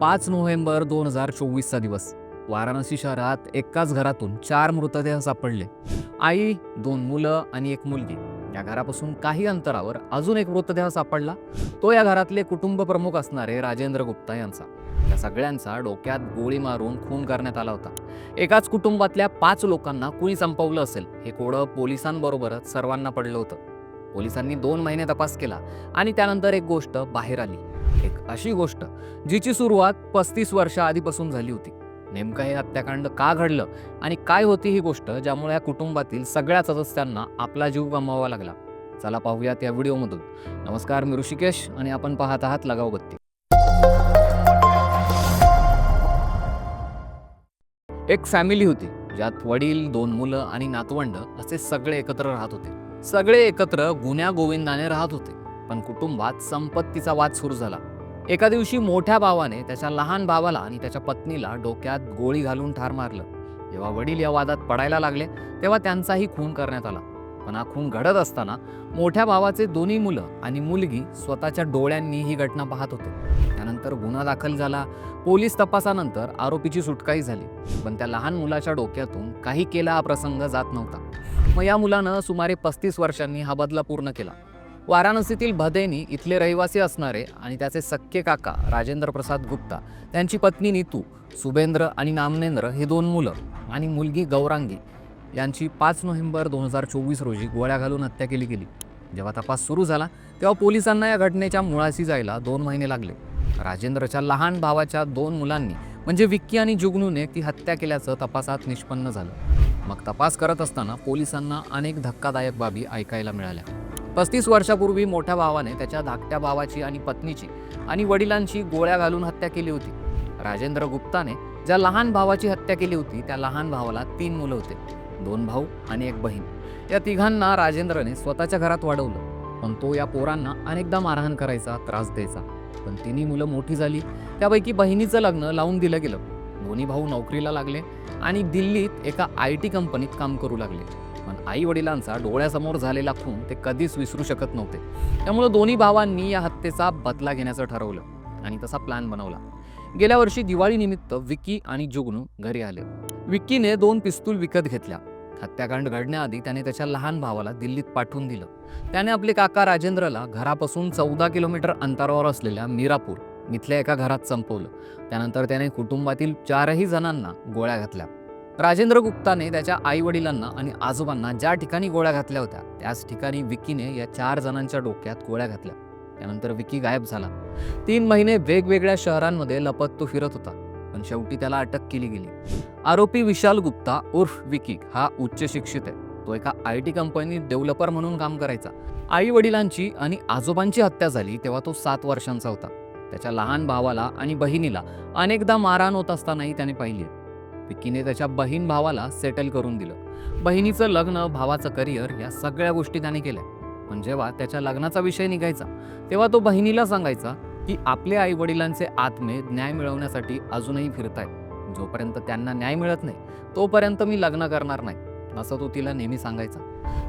पाच नोव्हेंबर दोन हजार चोवीसचा दिवस. वाराणसी शहरात एकाच घरातून चार मृतदेह सापडले. आई दोन मुलं आणि एक मुलगी. या घरापासून काही अंतरावर अजून एक मृतदेह सापडला. तो या घरातले कुटुंब प्रमुख असणारे राजेंद्र गुप्ता यांचा. या सगळ्यांचा डोक्यात गोळी मारून खून करण्यात आला होता. एकाच कुटुंबातल्या पाच लोकांना कुणी संपवलं असेल हे कोडं पोलिसांबरोबरच सर्वांना पडलं होतं. पोलिसांनी दोन महिने तपास केला आणि त्यानंतर एक गोष्ट बाहेर आली. एक अशी गोष्ट जिची सुरुवात पस्तीस वर्षा आधीपासून झाली होती. नेमकं हे हत्याकांड का घडलं आणि काय होती ही गोष्ट ज्यामुळे या कुटुंबातील सगळ्या सदस्यांना आपला जीव गमवावा लागला? चला पाहूयात या व्हिडिओमधून. नमस्कार मी ऋषिकेश आणि आपण पाहत आहात लगाव बत्ती. एक फॅमिली होती ज्यात वडील दोन मुलं आणि नातवंड असे सगळे एकत्र राहत होते. सगळे एकत्र गुन्ह्या गोविंदाने राहत होते. पण कुटुंबात संपत्तीचा वाद सुरू झाला. एका दिवशी मोठ्या भावाने त्याच्या लहान भावाला आणि त्याच्या पत्नीला डोक्यात गोळी घालून ठार मारलं. जेव्हा वडील या वादात पडायला लागले तेव्हा त्यांचाही खून करण्यात आला. पण हा खून घडत असताना मोठ्या भावाचे दोन्ही मुलं आणि मुलगी स्वतःच्या डोळ्यांनी ही घटना पाहत होते. त्यानंतर गुन्हा दाखल झाला. पोलीस तपासानंतर आरोपीची सुटकाही झाली. पण त्या लहान मुलाच्या डोक्यातून काही केला हा प्रसंग जात नव्हता. मग या मुलानं सुमारे पस्तीस वर्षांनी हा बदला पूर्ण केला. वाराणसीतील भदेनी इथले रहिवासी असणारे आणि त्याचे सख्खे काका राजेंद्र प्रसाद गुप्ता त्यांची पत्नी नीतू सुभेंद्र आणि नामनेंद्र हे दोन मुलं आणि मुलगी गौरांगी यांची पाच नोव्हेंबर दोन हजार चोवीस रोजी गोळ्या घालून हत्या केली गेली. जेव्हा तपास सुरू झाला तेव्हा पोलिसांना या घटनेच्या मुळाशी जायला दोन महिने लागले. राजेंद्रच्या लहान भावाच्या दोन मुलांनी म्हणजे विक्की आणि जुगनूने ती हत्या केल्याचं तपासात निष्पन्न झालं. मग तपास करत असताना पोलिसांना अनेक धक्कादायक बाबी ऐकायला मिळाल्या. पस्तीस वर्षापूर्वी मोठ्या भावाने त्याच्या धाकट्या भावाची आणि पत्नीची आणि वडिलांची गोळ्या घालून हत्या केली होती. राजेंद्र गुप्ताने ज्या लहान भावाची हत्या केली होती त्या लहान भावाला तीन मुलं होते. दोन भाऊ आणि एक बहीण. या तिघांना राजेंद्रने स्वतःच्या घरात वाढवलं. पण तो या पोरांना अनेकदा मारहाण करायचा त्रास द्यायचा. पण तिन्ही मुलं मोठी झाली. त्यापैकी बहिणीचं लग्न लावून दिलं गेलं. दोन्ही भाऊ नोकरीला लागले आणि दिल्लीत एका आय टी कंपनीत काम करू लागले. आई वडिलांचा डोळ्यासमोर झालेला खून ते कधीच विसरू शकत नव्हते. त्यामुळे दोन्ही भावांनी या हत्येचा बदला घेण्याचं ठरवलं आणि तसा प्लॅन बनवला. गेल्या वर्षी दिवाळीनिमित्त विक्की आणि जुगनू घरी आले. विक्कीने दोन पिस्तूल विकत घेतल्या. हत्याकांड घडण्याआधी त्याने त्याच्या लहान भावाला दिल्लीत पाठवून दिलं. त्याने आपले काका राजेंद्रला घरापासून चौदा किलोमीटर अंतरावर असलेल्या मीरापूर इथल्या एका घरात संपवलं. त्यानंतर त्याने कुटुंबातील चारही जणांना गोळ्या घातल्या. राजेंद्र गुप्ताने त्याच्या आई वडिलांना आणि आजोबांना ज्या ठिकाणी गोळ्या घातल्या होत्या त्याच ठिकाणी विकीने या चार जणांच्या डोक्यात गोळ्या घातल्या. त्यानंतर विकी गायब झाला. तीन महिने वेगवेगळ्या शहरांमध्ये लपत तो फिरत होता पण शेवटी त्याला अटक केली गेली. आरोपी विशाल गुप्ता उर्फ विकी हा उच्च शिक्षित आहे. तो एका आय टी कंपनीत डेव्हलपर म्हणून काम करायचा. आई वडिलांची आणि आजोबांची हत्या झाली तेव्हा तो सात वर्षांचा होता. त्याच्या लहान भावाला आणि बहिणीला अनेकदा मारहाण होत असतानाही त्याने पाहिली विकीने त्याच्या बहीण भावाला सेटल करून दिलं. बहिणीचं लग्न भावाचं करिअर या सगळ्या गोष्टी त्याने केल्या. पण जेव्हा त्याच्या लग्नाचा विषय निघायचा तेव्हा तो बहिणीला सांगायचा की आपले आई वडिलांचे आत्मे न्याय मिळवण्यासाठी अजूनही फिरतायत. जोपर्यंत त्यांना न्याय मिळत नाही तोपर्यंत मी लग्न करणार नाही असं तो तिला नेहमी सांगायचा.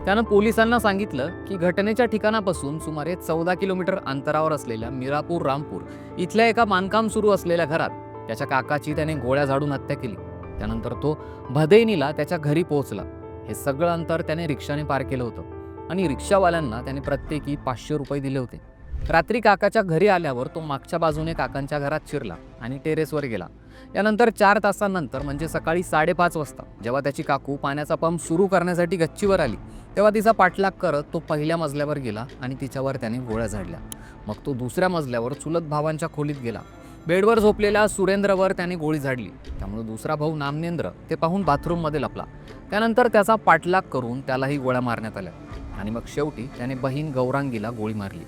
त्यानं पोलिसांना सांगितलं की घटनेच्या ठिकाणापासून सुमारे चौदा किलोमीटर अंतरावर असलेल्या मिरापूर रामपूर इथल्या एका बांधकाम सुरू असलेल्या घरात त्याच्या काकाची त्याने गोळ्या झाडून हत्या केली. त्यानंतर तो भदैनीला त्याच्या घरी पोहोचला. हे सगळं अंतर त्याने रिक्षाने पार केलं होतं. आणि रिक्षावाल्यांना त्याने प्रत्येकी पाचशे रुपये दिले होते. रात्री काकाच्या घरी आल्यावर तो मागच्या बाजूने काकांच्या घरात शिरला आणि टेरेसवर गेला. यानंतर चार तासांनंतर म्हणजे सकाळी साडेपाच वाजता जेव्हा त्याची काकू पाण्याचा पंप सुरू करण्यासाठी गच्चीवर आली तेव्हा तिचा पाठलाग करत तो पहिल्या मजल्यावर गेला आणि तिच्यावर त्याने गोळ्या झाडल्या. मग तो दुसऱ्या मजल्यावर चुलत भावांच्या खोलीत गेला. बेडवर झोपलेल्या सुरेंद्रवर त्याने गोळी झाडली. त्यामुळे दुसरा भाऊ नामनेंद्र ते पाहून बाथरूममध्ये लपला. त्यानंतर त्याचा पाठलाग करून त्यालाही गोळ्या मारण्यात आल्या. आणि मग शेवटी त्याने बहीण गौरांगीला गोळी मारली.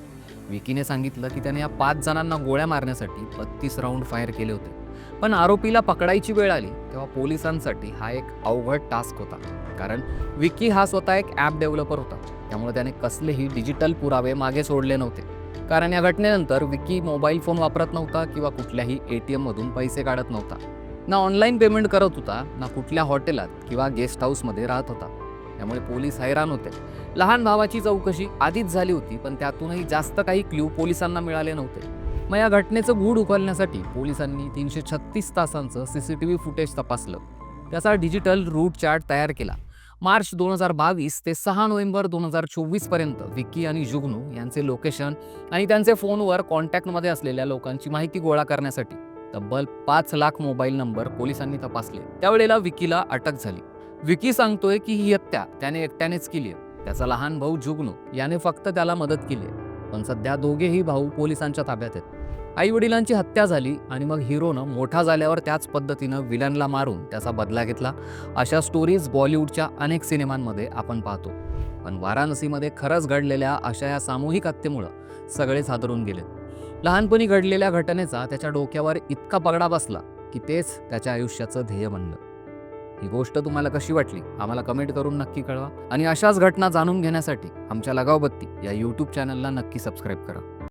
विकीने सांगितलं की त्याने या पाच जणांना गोळ्या मारण्यासाठी बत्तीस राऊंड फायर केले होते. पण आरोपीला पकडायची वेळ आली तेव्हा पोलिसांसाठी हा एक अवघड टास्क होता. कारण विकी हा स्वतः एक ॲप डेव्हलपर होता. त्यामुळे त्याने कसलेही डिजिटल पुरावे मागे सोडले नव्हते. कारण या घटनेनंतर विकी मोबाईल फोन वापरत नव्हता किंवा कुठल्याही ए टी एममधून पैसे काढत नव्हता. ना ऑनलाईन पेमेंट करत होता ना कुठल्या हॉटेलात किंवा गेस्ट हाऊसमध्ये राहत होता. त्यामुळे पोलीस हैराण होते. लहान भावाची चौकशी आधीच झाली होती पण त्यातूनही जास्त काही क्ल्यू पोलिसांना मिळाले नव्हते. मग या घटनेचं गूढ उकलण्यासाठी पोलिसांनी तीनशे छत्तीस तासांचं C C T V footage तपासलं. त्याचा डिजिटल रूट चार्ट तयार केला. मार्च दोन हजार बावीस ते सहा नोव्हेंबर दोन हजार चोवीसपर्यंत विक्की आणि जुगनू यांचे लोकेशन आणि त्यांचे फोनवर कॉन्टॅक्टमध्ये असलेल्या लोकांची माहिती गोळा करण्यासाठी तब्बल पाच लाख मोबाईल नंबर पोलिसांनी तपासले. त्यावेळेला विकीला अटक झाली. विकी सांगतोय की ही हत्या त्याने एकट्यानेच केली आहे. त्याचा लहान भाऊ जुगनू याने फक्त त्याला मदत केली आहे. पण सध्या दोघेही भाऊ पोलिसांच्या ताब्यात आहेत. आई वडिलांची हत्या झाली आणि मग हिरोनं मोठा झाल्यावर त्याच पद्धतीनं विलनला मारून त्याचा बदला घेतला. अशा स्टोरीज बॉलिवूडच्या अनेक सिनेमांमध्ये आपण पाहतो. पण वाराणसीमध्ये खरंच घडलेल्या अशा या सामूहिक हत्येमुळं सगळेच हादरून गेले लहानपणी घडलेल्या घटनेचा त्याच्या डोक्यावर इतका पगडा बसला की तेच त्याच्या आयुष्याचं ध्येय बनलं. ही गोष्ट तुम्हाला कशी वाटली? आम्हाला कमेंट करून नक्की कळवा. आणि अशाच घटना जाणून घेण्यासाठी आमच्या लगावबत्ती या यूट्यूब चॅनलला नक्की सबस्क्राईब करा.